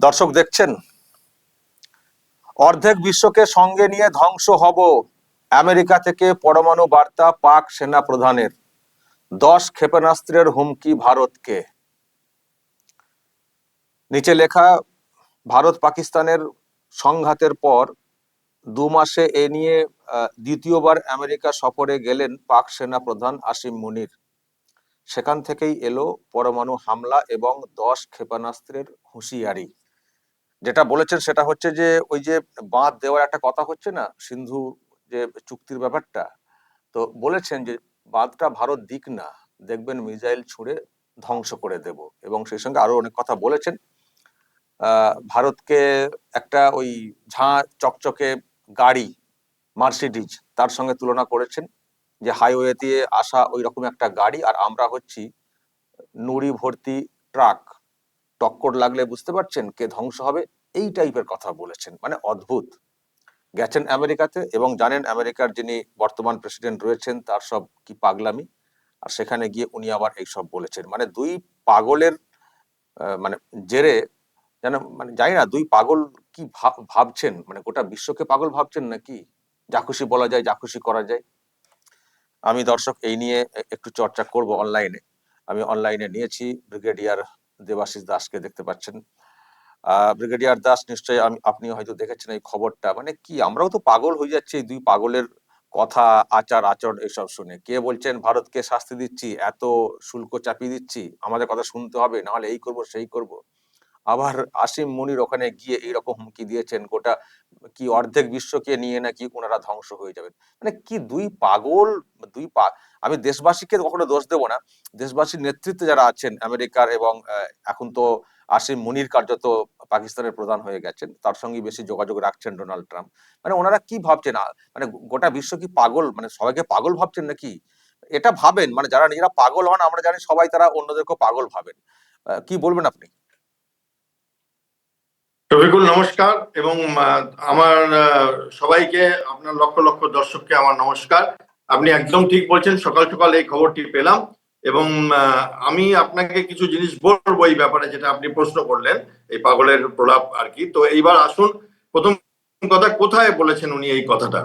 দর্শক দেখছেন? অর্ধেক বিশ্বকে সঙ্গে নিয়ে ধ্বংস হব। আমেরিকা থেকে পরমাণু বার্তা পাক সেনা প্রধানের। দশ ক্ষেপণাস্ত্রের হুমকি ভারতকে। নিচে লেখা, ভারত পাকিস্তানের সংঘাতের পর দু মাসে এ নিয়ে দ্বিতীয়বার আমেরিকা সফরে গেলেন পাক সেনা প্রধান আসিম মুনির। সেখান থেকেই এলো পরমাণু হামলা এবং দশ ক্ষেপণাস্ত্রের হুঁশিয়ারি। যেটা বলেছেন সেটা হচ্ছে যে, ওই যে বাঁধ দেওয়ার একটা কথা হচ্ছে না, সিন্ধু যে চুক্তির ব্যাপারটা, তো বলেছেন যে বাঁধটা ভারত দিক না, দেখবেন মিসাইল ছুঁড়ে ধ্বংস করে দেব। এবং সেই সঙ্গে আরও অনেক কথা বলেছেন। ভারতকে একটা ওই ঝাঁ চকচকে গাড়ি, মার্সিডিজ, তার সঙ্গে তুলনা করেছেন যে হাইওয়ে দিয়ে আসা ওই রকম একটা গাড়ি, আর আমরা হচ্ছি নুড়ি ভর্তি ট্রাক। টক্কর লাগলে বুঝতে পারছেন কে ধ্বংস হবে, এই টাইপের কথা বলেছেন। মানে অদ্ভুত। গেছেন আমেরিকাতে এবং জানেন আমেরিকার যিনি বর্তমান প্রেসিডেন্ট রয়েছেন, তার সব কি পাগলামি? আর সেখানে গিয়ে উনি আবার এইসব বলেছেন। মানে দুই পাগলের মানে জেরে যেন মানে জানি না, দুই পাগল কি ভাব- ভাবছেন? মানে গোটা বিশ্বকে পাগল ভাবছেন নাকি? যা খুশি বলা যায়, যা খুশি করা যায়। আমি দর্শক, এই নিয়ে একটু চর্চা করব অনলাইনে আমি অনলাইনে নিয়েছি, ব্রিগেডিয়ার দেবাশিস দাসকে দেখতে পাচ্ছেন। ব্রিগেডিয়ার দাস নিশ্চয়ই আপনি হয়তো দেখেছেন এই খবরটা। মানে কি, আমরাও তো পাগল হয়ে যাচ্ছি এই দুই পাগলের কথা, আচার, আচরণ এসব শুনে। কে বলছেন, ভারতকে শাস্তি দিচ্ছি, এত শুল্ক চাপিয়ে দিচ্ছি, আমাদের কথা শুনতে হবে, নাহলে এই করব, সেই করব। আবার আসিম মুনির ওখানে গিয়ে এইরকম হুমকি দিয়েছেন, গোটা কি অর্ধেক বিশ্বকে নিয়ে নাকি ওনারা ধ্বংস হয়ে যাবেন। মানে কি দুই পাগল, দুই পা, আমি দেশবাসীকে কখনো দোষ দেব না। দেশবাসীর নেতৃত্বে যারা আছেন আমেরিকার এবং এখন তো আসিম মুনির কার্যত পাকিস্তানের প্রধান হয়ে গেছেন, তার সঙ্গে বেশি যোগাযোগ রাখছেন ডোনাল্ড ট্রাম্প। মানে ওনারা কি ভাবছেন? মানে গোটা বিশ্ব কি পাগল? মানে সবাইকে পাগল ভাবছেন নাকি? এটা ভাবেন মানে যারা নিজেরা পাগল হন, আমরা জানি সবাই তারা অন্যদেরকেও পাগল ভাবেন। কি বলবেন আপনি? রফিকুল নমস্কার এবং আমার সবাইকে, আপনার লক্ষ লক্ষ দর্শককে আমার নমস্কার। আপনি একদম ঠিক বলছেন, সকাল সকাল এই খবরটি পেলাম এবং আমি আপনাকে কিছু জিনিস বলব এই ব্যাপারে যেটা আপনি প্রশ্ন করলেন, এই পাগলের প্রলাপ আর কি। তো এইবার আসুন, প্রথম কথা, কোথায় বলেছেন উনি এই কথাটা?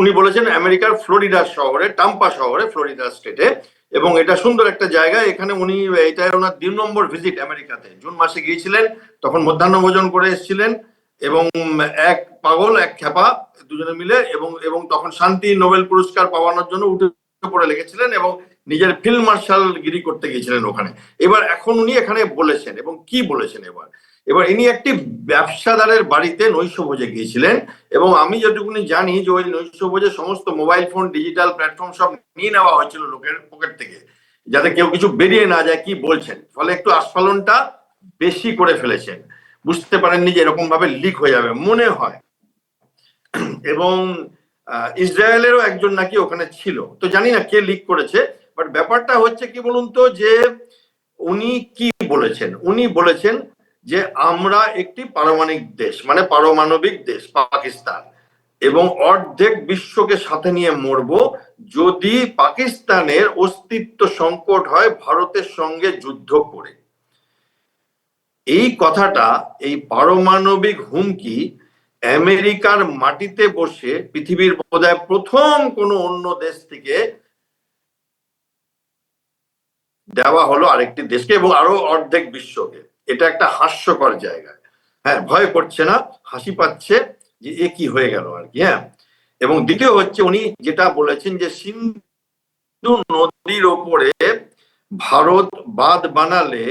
উনি বলেছেন, আমেরিকার ফ্লোরিডা শহরে, টাম্পা শহরে, ফ্লোরিডা স্টেটে এবং এটা সুন্দর একটা জায়গা, এখানে উনি এটা ওনার তিন নম্বর ভিজিট আমেরিকাতে। জুন মাসে গিয়েছিলেন, তখন মধ্যাহ্ন ভোজন করে এসেছিলেন এবং এক পাগল, এক খ্যাপা, দুজনে মিলে এবং এবং তখন শান্তি নোবেল পুরস্কার পাওয়ানোর জন্য উঠে পড়ে লেগেছিলেন এবং নিজের ফিল্ড মার্শাল গিরি করতে গিয়েছিলেন ওখানে। এবার এখন উনি এখানে বলেছেন এবং কি বলেছেন এবার? এবার ইনি একটি ব্যবসাদারের বাড়িতে নৈশভোজে গিয়েছিলেন এবং আমি যেটুকুনি জানি যে ওই নৈশভোজে সমস্ত মোবাইল ফোন, ডিজিটাল প্ল্যাটফর্ম সব নিয়ে নেওয়া হয়েছিল লোকের পকেট থেকে, যাতে কেউ কিছু বেরিয়ে না যায়, কি বলছেন? ফলে একটু আস্ফালনটা বেশি করে ফেলেছেন। বুঝতে পারেননি যে এরকম ভাবে লিক হয়ে যাবে, মনে হয়। এবং ইসরায়েলেরও একজন নাকি ওখানে ছিল। তো জানি না কে লিক করেছে, বাট ব্যাপারটা হচ্ছে কি বলুন তো যে উনি কি বলেছেন? উনি বলেছেন যে আমরা একটি পারমাণবিক দেশ মানে পারমাণবিক দেশ, পাকিস্তান। এবং অর্ধেক বিশ্বকে সাথে নিয়ে মরবো যদি পাকিস্তানের অস্তিত্ব সংকট হয় ভারতের সঙ্গে যুদ্ধ করে। এই কথাটা, এই পারমাণবিক হুমকি আমেরিকার মাটিতে বসে পৃথিবীর বোধহয় প্রথম কোনো অন্য দেশ থেকে দেওয়া হলো আরেকটি দেশকে এবং আরও অর্ধেক বিশ্বকে। এটা একটা হাস্যকর জায়গা। হ্যাঁ ভয় করছে না, হাসি পাচ্ছে যে এ কি হয়ে গেল আর কি হ্যাঁ। এবং দ্বিতীয় হচ্ছে উনি যেটা বলেছেন যে সিন্ধু নদীর ওপরে ভারত বাঁধ বানালে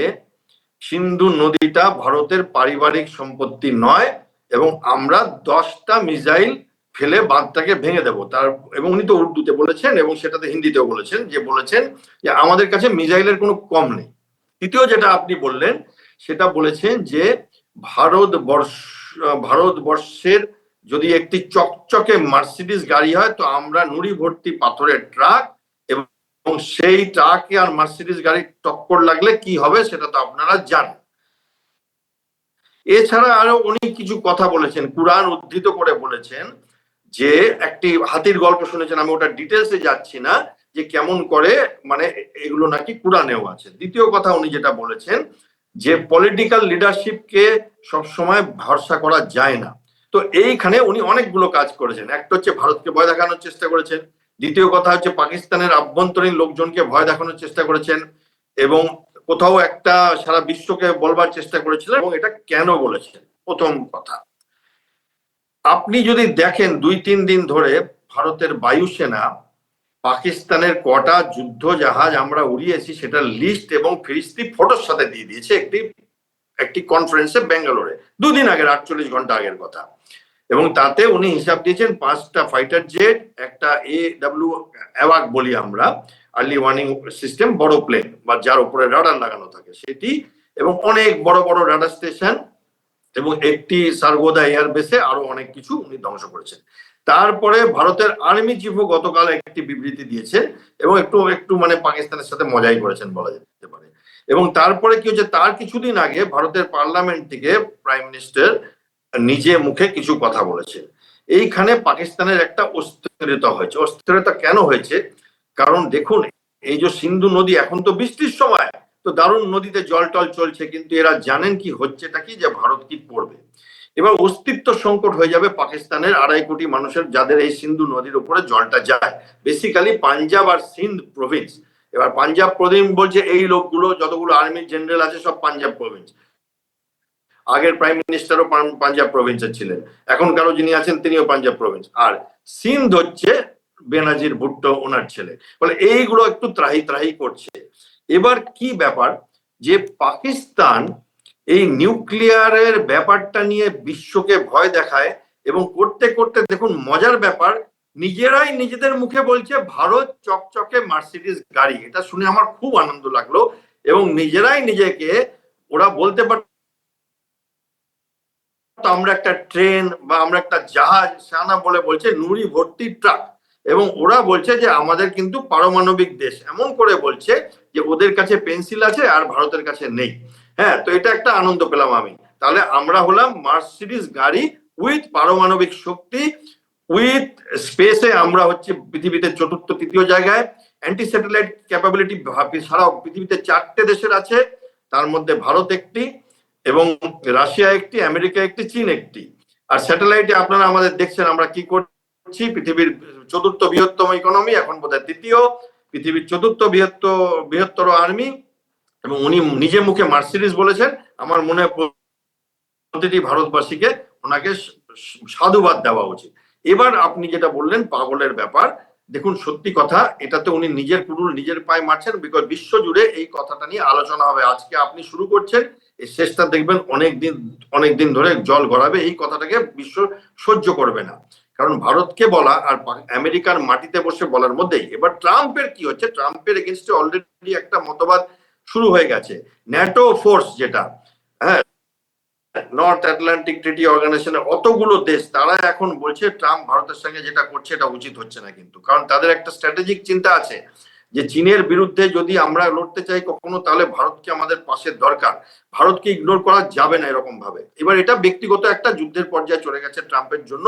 সিন্ধু নদীটা ভারতের পারিবারিক সম্পত্তি নয় এবং আমরা দশটা মিসাইল ফেলে বাঁধটাকে ভেঙে দেব। তার, এবং উনি তো উর্দুতে বলেছেন এবং সেটাতে হিন্দিতেও বলেছেন যে বলেছেন যে আমাদের কাছে মিসাইলের কোনো কম নেই। তৃতীয় যেটা আপনি বললেন সেটা বলেছেন যে ভারতবর্ষ, ভারতবর্ষের যদি একটি চকচকে মার্সিডিস গাড়ি হয়, তো আমরা নুড়ি ভর্তি পাথরের ট্রাক এবং সেই ট্রাকে আর মার্সিডিস গাড়ির টক্কর লাগলে কি হবে সেটা তো আপনারা জানেন। এছাড়া আরও উনি কিছু কথা বলেছেন, কুরআন উদ্ধৃত করে বলেছেন যে একটি হাতির গল্প শুনেছেন, আমি ওটা ডিটেলসে যাচ্ছি না, যে কেমন করে মানে এগুলো নাকি কুরআনেও আছে। দ্বিতীয় কথা উনি যেটা বলেছেন যে পলিটিক্যাল লিডারশিপকে সব সময় ভরসা করা যায় না। তো এইখানে উনি অনেকগুলো কাজ করেছেন। একটা হচ্ছে ভারতকে ভয় দেখানোর চেষ্টা করেছেন। দ্বিতীয় কথা হচ্ছে পাকিস্তানের আভ্যন্তরীণ লোকজনকে ভয় দেখানোর চেষ্টা করেছেন এবং কোথাও একটা সারা বিশ্বকে বলবার চেষ্টা করেছিলেন এবং এটা কেন বলেছেন? প্রথম কথা। আপনি যদি দেখেন দুই তিন দিন ধরে ভারতের বায়ুসেনা পাকিস্তানের কটা যুদ্ধ জাহাজ আমরা উড়িয়েছি সেটা লিস্ট এবং ফিরিস্তি ফটোর সাথে দিয়ে দিয়েছে একটি একটি কনফারেন্সে ব্যাঙ্গালোরে, দুদিন আগের, আটচল্লিশ ঘণ্টা আগের কথা। এবং তাতে উনি হিসাব দিয়েছেন পাঁচটা ফাইটার জেট একটা এ ডাব্লিউ অ্যাওয়াক বলি আমরা আর্লি ওয়ার্নিং সিস্টেম বড় প্লেন বা যার উপরে রাডার লাগানো থাকে সেটি, এবং অনেক বড় বড় রাডার স্টেশন এবং একটি সার্গোদা এয়ারবেসে আরও অনেক কিছু উনি ধ্বংস করেছেন। তারপরে ভারতের আর্মি চিফও গতকাল একটি বিবৃতি দিয়েছে এবং একটু একটু মানে পাকিস্তানের সাথে মজাই করেছেন বলা যেতে পারে। এবং তারপরে কি হচ্ছে তার কিছুদিন আগে ভারতের পার্লামেন্ট থেকে প্রাইম মিনিস্টার নিজে মুখে কিছু কথা বলেছেন এইখানে পাকিস্তানের একটা অস্থিরতা হয়েছে। অস্থিরতা কেন হয়েছে? কারণ দেখুন, এই যে সিন্ধু নদী এখন তো বৃষ্টির সময়, তো দারুণ নদীতে জল টল চলছে, কিন্তু এরা জানেন কি হচ্ছেটা কি, যে ভারত কি করবে? এবার অস্তিত্ব সংকট হয়ে যাবে পাকিস্তানের আড়াই কোটি মানুষের যাদের এই সিন্ধু নদীর উপরে জলটা যায়। বেসিক্যালি পাঞ্জাব আর সিন্ধ প্রভিন্স এবার পাঞ্জাব প্রভিন্স বলছে, এই লোকগুলো, যতগুলো আর্মি জেনারেল আছে, সব পাঞ্জাব প্রভিন্স আগের প্রাইম মিনিস্টারও পাঞ্জাব প্রভিন্সের ছিলেন। এখনকারও যিনি আছেন, তিনিও পাঞ্জাব প্রভিন্স আর সিন্ধ হচ্ছে বেনাজির ভুট্টো ওনার ছেলে। বলে, এইগুলো একটু ত্রাহি ত্রাহি করছে। এবার কি ব্যাপার? যে পাকিস্তান এই নিউক্লিয়ারের ব্যাপারটা নিয়ে বিশ্বকে ভয় দেখায় এবং করতে করতে দেখুন মজার ব্যাপার, নিজেরাই নিজেদের মুখে বলছে, ভারত চকচকে মার্সিডিজ গাড়ি। এটা শুনে আমার খুব আনন্দ লাগল এবং নিজেরাই নিজেকে, ওরা বলতে পার আমরা একটা ট্রেন বা আমরা একটা জাহাজ, সানা বলে বলছে, নুড়ি ভর্তি ট্রাক। এবং ওরা বলছে যে, আমাদের কিন্তু পারমাণবিক দেশ। এমন করে বলছে যে, ওদের কাছে পেন্সিল আছে আর ভারতের কাছে নেই। হ্যাঁ তো এটা একটা আনন্দ পেলাম আমি। তাহলে আমরা হলাম মার্সিডিজ গাড়ি উইথ পারমাণবিক শক্তি উইথ স্পেসে আমরা হচ্ছে পৃথিবীতে চতুর্থ, তৃতীয় জায়গায়। অ্যান্টি স্যাটেলাইট ক্যাপাবিলিটি সারা পৃথিবীতে চারটে দেশের আছে। তার মধ্যে ভারত একটি এবং রাশিয়া একটি, আমেরিকা একটি, চীন একটি। আর স্যাটেলাইটে আপনারা আমাদের দেখছেন আমরা কি করছি। পৃথিবীর চতুর্থ বৃহত্তম ইকোনমি এখন বোধহয় তৃতীয়। পৃথিবীর চতুর্থ বৃহত্তর বৃহত্তর আর্মি এবং উনি নিজে মুখে মার্সিডিস বলেছেন, আমার মনে হয় প্রতিটি ভারতবাসীকে ওনাকে সাধুবাদ দেওয়া উচিত। এবার আপনি যেটা বললেন, পাগলের ব্যাপার, দেখুন সত্যি কথা, এটাতে উনি নিজের কুড়ুল নিজের পায়ে মারছেন বিকজ বিশ্ব জুড়ে এই কথাটা নিয়ে আলোচনা হবে। আজকে আপনি শুরু করছেন শেষটা দেখবেন অনেক দিন অনেক দিন ধরে জল গড়াবে, এই কথাটাকে বিশ্ব সহ্য করবে না। কারণ ভারতকে বলা আর আমেরিকার মাটিতে বসে বলার মধ্যেই, এবার ট্রাম্পের কি হচ্ছে? ট্রাম্পের এগেনস্টে অলরেডি একটা মতবাদ শুরু হয়ে গেছে। ন্যাটো ফোর্স যেটা হ্যাঁ নর্থ আটলান্টিক ট্রিটি অর্গানাইজেশনের অতগুলো দেশ, তারা এখন বলছে ট্রাম্প ভারতের সঙ্গে যেটা করছে এটা উচিত হচ্ছে না কিন্তু। কারণ তাদের একটা স্ট্র্যাটেজিক চিন্তা আছে যে চীনের বিরুদ্ধে যদি আমরা লড়তে চাই কখনো, তাহলে ভারতকে আমাদের পাশে দরকার। ভারতকে ইগনোর করা যাবে না এরকম ভাবে এবার এটা ব্যক্তিগত একটা যুদ্ধের পর্যায়ে চলে গেছে ট্রাম্পের জন্য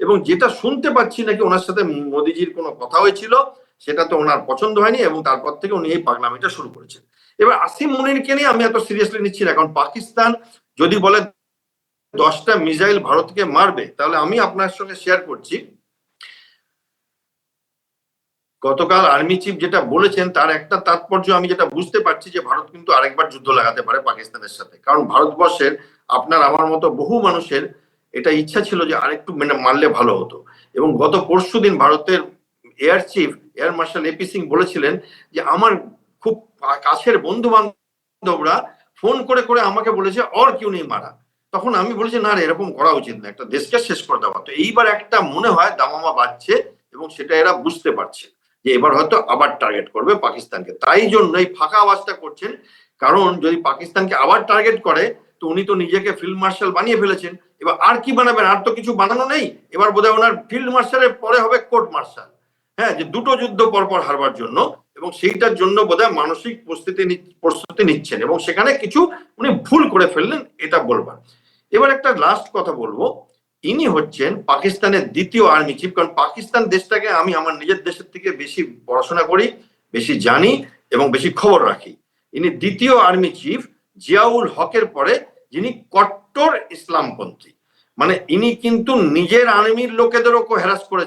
এবং যেটা শুনতে পাচ্ছি নাকি ওনার সাথে মোদিজির কোনো কথা হয়েছিল, সেটা তো ওনার পছন্দ হয়নি এবং তারপর থেকে উনি এই পাগলামিটা শুরু করেছেন। এবার আসিম মুনিরকে নিয়ে আমি এত সিরিয়াসলি নিচ্ছি না, কারণ পাকিস্তান যদি বলে দশটা মিসাইল ভারতকে মারবে, তাহলে আমি আপনার সঙ্গে শেয়ার করছি। গতকাল আর্মি চিফ যেটা বলেছেন, তার একটা তাৎপর্য আমি যেটা বুঝতে পারছি যে ভারত কিন্তু আরেকবার যুদ্ধ লাগাতে পারে পাকিস্তানের সাথে। কারণ ভারতবর্ষের, আপনার আমার মতো বহু মানুষের এটা ইচ্ছা ছিল যে আরেকটু মানে মারলে ভালো হতো। এবং গত পরশু দিন ভারতের air chief air marshal A P Singh বলেছিলেন যে, আমার খুব কাছের বন্ধু বান্ধবরা ফোন করে করে আমাকে বলেছে অর কিউ নেই মারা। তখন আমি বলেছি, না এরকম করা উচিত না। একটা দেশকে শেষ করে দেওয়া। তো এইবার একটা মনে হয় দামামা বাজছে এবং সেটা এরা বুঝতে পারছে যে এবার হয়তো আবার টার্গেট করবে পাকিস্তানকে। তাই জন্য এই ফাঁকা আওয়াজটা করছেন। কারণ যদি পাকিস্তানকে আবার টার্গেট করে, তো উনি তো নিজেকে ফিল্ড মার্শাল বানিয়ে ফেলেছেন। এবার আর কি বানাবেন? আর তো কিছু বানানো নেই। এবার বোধহয় ওনার ফিল্ড মার্শালের পরে হবে কোর্ট মার্শাল হ্যাঁ যে দুটো যুদ্ধ পরপর হারবার জন্য। এবং সেইটার জন্য বোধহয় মানসিক প্রস্তুতি প্রস্তুতি নিচ্ছেন এবং সেখানে কিছু উনি ভুল করে ফেললেন, এটা বলবার। এবার একটা লাস্ট কথা বলব। ইনি হচ্ছেন পাকিস্তানের দ্বিতীয় আর্মি চিফ কারণ পাকিস্তান দেশটাকে আমি আমার নিজের দেশের থেকে বেশি পড়াশোনা করি, বেশি জানি এবং বেশি খবর রাখি। ইনি দ্বিতীয় আর্মি চিফ জিয়াউল হকের পরে যিনি কট্টর ইসলামপন্থী। মানে ইনি কিন্তু নিজের আর্মির লোকেদেরও হ্যারাস করে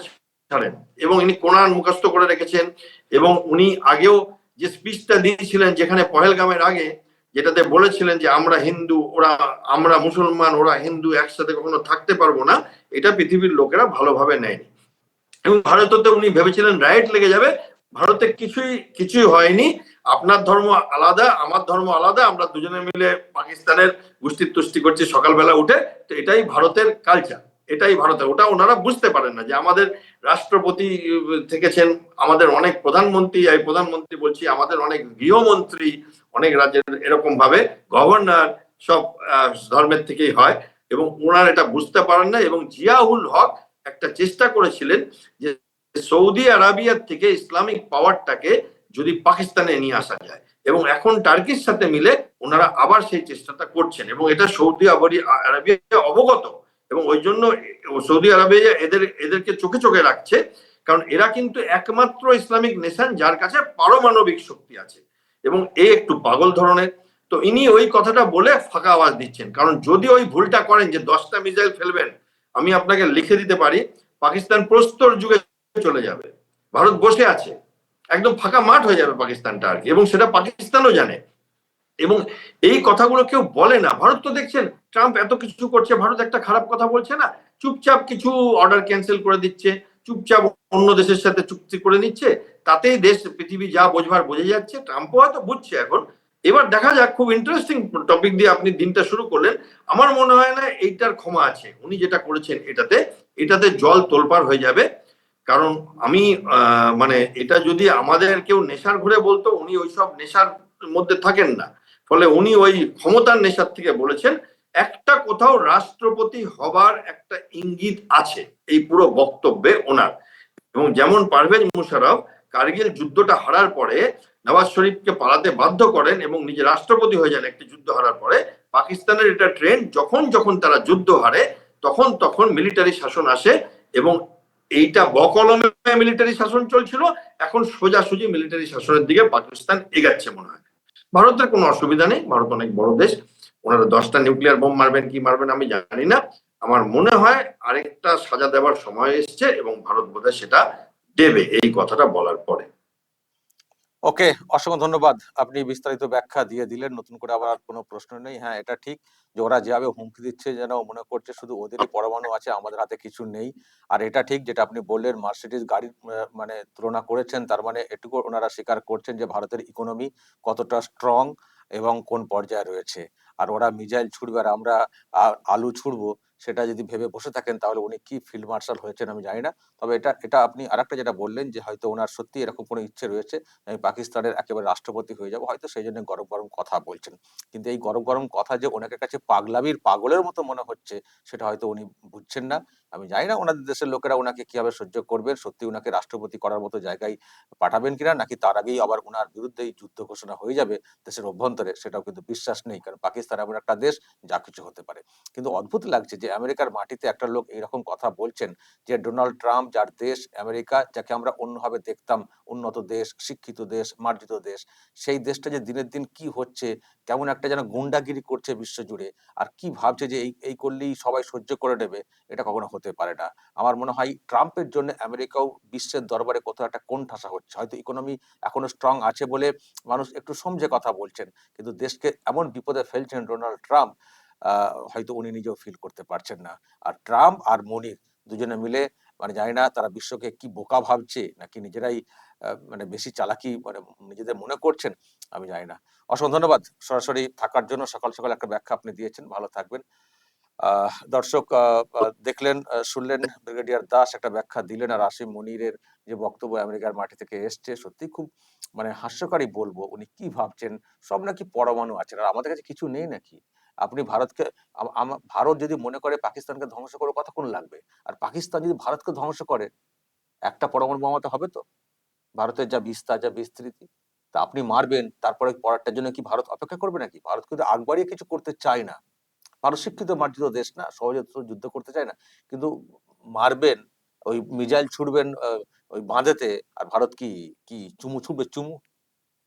ছাড়েন। এবং ইনি কোরআন মুখস্থ করে রেখেছেন এবং উনি আগেও যে স্পিচটা দিয়েছিলেন যেখানে পহেলগামের আগে, যেটাতে বলেছিলেন যে আমরা হিন্দু, ওরা, আমরা মুসলমান, ওরা হিন্দু, একসাথে কখনো থাকতে পারব না, এটা পৃথিবীর লোকেরা ভালোভাবে নেয়নি। এবং ভারততে উনি ভেবেছিলেন রাইট লেগে যাবে, ভারতে কিছুই কিছুই হয়নি। আপনার ধর্ম আলাদা, আমার ধর্ম আলাদা, আমরা দুজনে মিলে পাকিস্তানের গুষ্টির তুষ্টি করছি সকালবেলা উঠে, তো এটাই ভারতের কালচার এটাই ভারতের। ওটা ওনারা বুঝতে পারেন না যে আমাদের রাষ্ট্রপতি থেকেছেন, আমাদের অনেক প্রধানমন্ত্রী এই প্রধানমন্ত্রী বলছি, আমাদের অনেক গৃহমন্ত্রী, অনেক রাজ্যের এরকম ভাবে গভর্নর সব ধর্মের থেকেই হয় এবং ওনার এটা বুঝতে পারেন না এবং জিয়াউল হক একটা চেষ্টা করেছিলেন যে সৌদি আরাবিয়ার থেকে ইসলামিক পাওয়ারটাকে যদি পাকিস্তানে নিয়ে আসা যায় এবং এখন টার্কির সাথে মিলে ওনারা আবার সেই চেষ্টাটা করছেন এবং এটা সৌদি আরবিয়া অবগত। এবং ওই জন্য সৌদি আরবে এদের, এদেরকে চোখে চোখে রাখছে, কারণ এরা কিন্তু একমাত্র ইসলামিক নেশন যার কাছে পারমাণবিক শক্তি আছে। এবং এ একটু পাগল ধরনের। তো ইনি ওই কথাটা বলে ফাঁকা আওয়াজ দিচ্ছেন। কারণ যদি ওই ভুলটা করেন যে দশটা মিসাইল ফেলবেন, আমি আপনাকে লিখে দিতে পারি, পাকিস্তান প্রস্তর যুগে চলে যাবে। ভারত বসে আছে। একদম ফাঁকা মাঠ হয়ে যাবে পাকিস্তানটা আর কি। এবং সেটা পাকিস্তানও জানে। এবং এই কথাগুলো কেউ বলে না। ভারত তো দেখছেন, ট্রাম্প এত কিছু করছে, ভারত একটা খারাপ কথা বলছে না। চুপচাপ কিছু অর্ডার ক্যান্সেল করে দিচ্ছে, চুপচাপ অন্য দেশের সাথে চুক্তি করে নিচ্ছে, তাতেই দেশ, পৃথিবী যা বোঝবার বোঝে যাচ্ছে। ট্রাম্পও হয়তো বুঝছে এখন। এবার দেখা যাক, খুব ইন্টারেস্টিং টপিক দিয়ে আপনি দিনটা শুরু করলেন। আমার মনে হয় না এইটার ক্ষমা আছে। উনি যেটা করেছেন এটাতে এটাতে জল তোলপার হয়ে যাবে। কারণ আমি মানে এটা যদি আমাদের কেউ নেশার ঘুরে বলতো, উনি ওইসব নেশার মধ্যে থাকেন না। ফলে উনি ওই ক্ষমতার নেশার থেকে বলেছেন, একটা কোথাও রাষ্ট্রপতি হবার একটা ইঙ্গিত আছে, এই পুরো বক্তব্যে ওনার। এবং যেমন পারভেজ মুশারফ কার্গিল যুদ্ধটা হারার পরে নওয়াজ শরীফকে পালাতে বাধ্য করেন এবং নিজে রাষ্ট্রপতি হয়ে যান একটি যুদ্ধ হারার পরে, পাকিস্তানের এটা ট্রেন্ড যখন যখন তারা যুদ্ধ হারে, তখন তখন মিলিটারি শাসন আসে এবং এইটা বকলমে মিলিটারি শাসন চলছিল, এখন সোজাসুজি মিলিটারি শাসনের দিকে পাকিস্তান এগাচ্ছে মনে হয়। ভারতের কোনো অসুবিধা নেই, ভারত অনেক বড় দেশ। ওনারা দশটা নিউক্লিয়ার বোম মারবেন, কি মারবেন আমি জানি না। আমার মনে হয় আরেকটা সাজা দেওয়ার সময় এসছে এবং ভারত বোধহয় সেটা দেবে, এই কথাটা বলার পরে। ওকে, অসংখ্য ধন্যবাদ। আপনি বিস্তারিত ব্যাখ্যা দিয়ে দিলেন, নতুন করে আবার আর কোনো প্রশ্ন নেই। হ্যাঁ এটা ঠিক যে ওরা যেভাবে হুমকি দিচ্ছে যেন মনে করছে শুধু ওদেরই পরমাণু আছে, আমাদের হাতে কিছু নেই। আর এটা ঠিক যেটা আপনি বললেন মার্সিডিজ গাড়ির মানে তুলনা করেছেন, তার মানে এটুকু ওনারা স্বীকার করছেন যে ভারতের ইকোনমি কতটা স্ট্রং এবং কোন পর্যায়ে রয়েছে। আর ওরা মিজাইল ছুড়বে আর আমরা আলু ছুড়বো সেটা যদি ভেবে বসে থাকেন, তাহলে উনি কি ফিল্ড মার্শাল হয়েছেন আমি জানি না। তবে এটা এটা আপনি আরেকটা যেটা বললেন যে হয়তো ওনার সত্যি এরকম কোনো ইচ্ছে রয়েছে আমি পাকিস্তানের একেবারে রাষ্ট্রপতি হয়ে যাব, হয়তো সেই জন্য গরম গরম কথা বলছেন। কিন্তু এই গরম গরম কথা যে ওনাকে কাছে পাগলাবির পাগলের মতো মনে হচ্ছে, সেটা হয়তো উনি বুঝছেন না। আমি জানি না ওনাদের দেশের লোকেরা ওনাকে কীভাবে সহ্য করবেন, সত্যি ওনাকে রাষ্ট্রপতি করার মতো জায়গায় পাঠাবেন কিনা, নাকি তার আগেই আবার ওনার বিরুদ্ধেই যুদ্ধ ঘোষণা হয়ে যাবে দেশের অভ্যন্তরে, সেটাও কিন্তু বিশ্বাস নেই, কারণ পাকিস্তান এমন একটা দেশ যা কিছু হতে পারে। কিন্তু অদ্ভুত লাগছে যে আমেরিকার মাটিতে একটা লোক এইরকম কথা বলছেন যে ডোনাল্ড ট্রাম্প, যার দেশ আমেরিকা, যাকে আমরা অন্যভাবে দেখতাম, উন্নত দেশ, শিক্ষিত দেশ, মার্জিত দেশ, সেই দেশটা যে দিনের দিন কি হচ্ছে, কেমন একটা যেন গুন্ডাগিরি করছে বিশ্বজুড়ে, আর কি ভাবছে যে এই এই করলেই সবাই সহ্য করে নেবে, এটা কখনো হতে পারে না। আমার মনে হয় ট্রাম্পের জন্য আমেরিকাও বিশ্বের দরবারে কোথাও একটা কোণঠাসা হচ্ছে। হয়তো ইকোনমি এখনও স্ট্রং আছে বলে মানুষ একটু সমঝে কথা বলছেন, কিন্তু দেশকে এমন বিপদে ফেলছেন ডোনাল্ড ট্রাম্প হয়তো উনি নিজেও ফিল করতে পারছেন না। আর ট্রাম্প আর মনির দুজনে মিলে মানে জানি না তারা বিশ্বকে কি বোকা ভাবছে, নাকি নিজেরাই মানে বেশি চালাকি মানে নিজেদের মনে করছেন, আমি জানি না। অসংখ্য ধন্যবাদ সরাসরি থাকার জন্য। সকাল সকাল একটা ব্যাখ্যা আপনি দিয়েছেন, ভালো থাকবেন। দর্শক দেখলেন শুনলেন ব্রিগেডিয়ার দাস একটা ব্যাখ্যা দিলেন আর আসিম মনিরের যে বক্তব্য আমেরিকার মাটি থেকে এসছে সত্যি খুব মানে হাস্যকারী বলব উনি কি ভাবছেন সব নাকি পরমাণু আছে আর আমাদের কাছে কিছু নেই নাকি? আপনি ভারতকে ভারত যদি মনে করে পাকিস্তানকে ধ্বংস করে কতক্ষণ লাগবে? আর পাকিস্তান যদি ভারতকে ধ্বংস করে একটা পরমাণু বোমাতে হবে তো? ভারতের যা বিস্তার যা বিস্তৃতি তা আপনি মারবেন তারপরে পরেরটার জন্য কি ভারত অপেক্ষা করবে নাকি? ভারত কিন্তু আগ বাড়িয়ে কিছু করতে চায় না। ভারত শিক্ষিত মার্জিত দেশ না, সহজে যুদ্ধ করতে চায় না। কিন্তু মারবেন, ওই মিজাইল ছুড়বেন ওই বাঁধেতে, আর ভারত কি কি চুমু ছুটবে চুমু?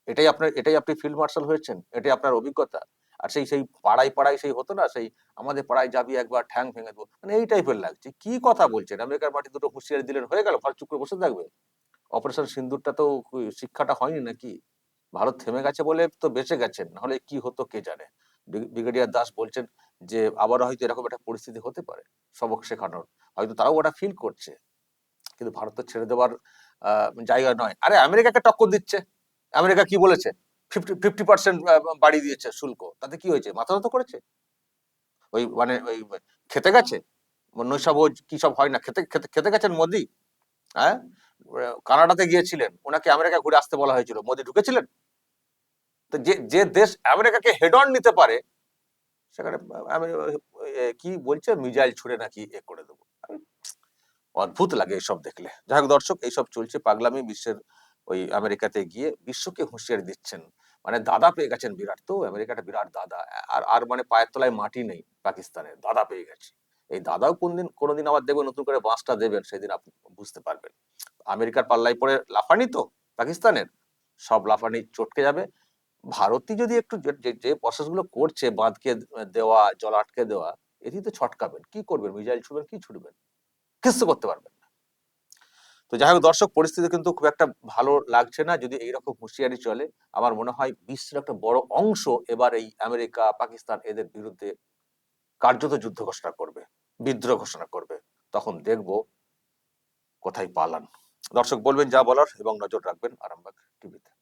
এটাই আপনার, এটাই আপনি ফিল্ড মার্শাল হয়েছেন, এটাই আপনার অভিজ্ঞতা। আর সেই সেই পাড়ায় পাড়ায় সেই হতো না, সেই আমাদের পাড়ায় যাবি একবার, ঠ্যাং ভেঙে দেবো মানে এই টাইপের লাগছে। কি কথা বলছেন? আমেরিকার মাটি দুটো হুঁশিয়ারি দিলেন, হয়ে গেল ফল চুপ করে বসে থাকবে। অপারেশন সিন্দুরটা তো শিক্ষাটা হয়নি নাকি? ভারত থেমে গেছে বলে তো বেঁচে গেছেন, নাহলে কি হতো কে জানে? ব্রিগ- ব্রিগেডিয়ার দাস বলছেন যে আবারও হয়তো এরকম একটা পরিস্থিতি হতে পারে সবক শেখানোর। হয়তো তারাও ওটা ফিল করছে। কিন্তু ভারত তো ছেড়ে দেওয়ার জায়গা নয়। আরে আমেরিকাকে টক্কর দিচ্ছে। আমেরিকা কি বলেছে? ফিফটি ফিফটি পার্সেন্ট বাড়িয়ে দিয়েছে শুল্ক। তাতে কি হয়েছে? মাথা তো করেছে? ওই মানে ওই খেতে গেছে? নৈশাভোজ কি সব হয় না? খেতে খেতে খেতে গেছেন মোদি? হ্যাঁ? কানাডাতে গিয়েছিলেন। ওনাকে আমেরিকা ঘুরে আসতে বলা হয়েছিল। মোদি ঢুকেছিলেন? তো যে যে দেশ আমেরিকাকে হেড অন নিতে পারে সেখানে আমি কি বলছে? মিজাইল ছুড়ে নাকি এ করে দেবো। অদ্ভুত লাগে এইসব দেখলে। যাই হোক দর্শক, এইসব চলছে পাগলামি বিশ্বের ওই আমেরিকাতে গিয়ে বিশ্বকে হুঁশিয়ারি দিচ্ছেন। মানে দাদা পেয়ে গেছেন বিরাট। তো আমেরিকাটা বিরাট দাদা। আর আর মানে পায়ের তলায় মাটি নেই পাকিস্তানের দাদা পেয়ে গেছে। এই দাদাও কোনদিন কোনোদিন আবার দেখবেন নতুন করে বাঁশটা দেবেন, সেদিন আপনি বুঝতে পারবেন। আমেরিকার পাল্লায় পড়ে লাফানি তো পাকিস্তানের? সব লাফানি চটকে যাবে। ভারতই যদি একটু যে- যে- যে প্রসেসগুলো করছে বাঁধকে দেওয়া, জল আটকে দেওয়া এতেই তো ছটকাবেন। কি করবেন? মিজাইল ছুড়বেন, কি ছুড়বেন? কিছু করতে পারবেন না। তো যাই হোক, দর্শক, পরিস্থিতি কিন্তু খুব একটা ভালো লাগছে না। যদি এইরকম হুঁশিয়ারি চলে, আমার মনে হয় বিশ্বের একটা বড় অংশ এবার এই আমেরিকা, পাকিস্তান এদের বিরুদ্ধে কার্যত যুদ্ধ ঘোষণা করবে, বিদ্রোহ ঘোষণা করবে। তখন দেখব কোথায় পালান। দর্শক, বলবেন যা বলার এবং নজর রাখবেন আরামবাগ টিভিতে।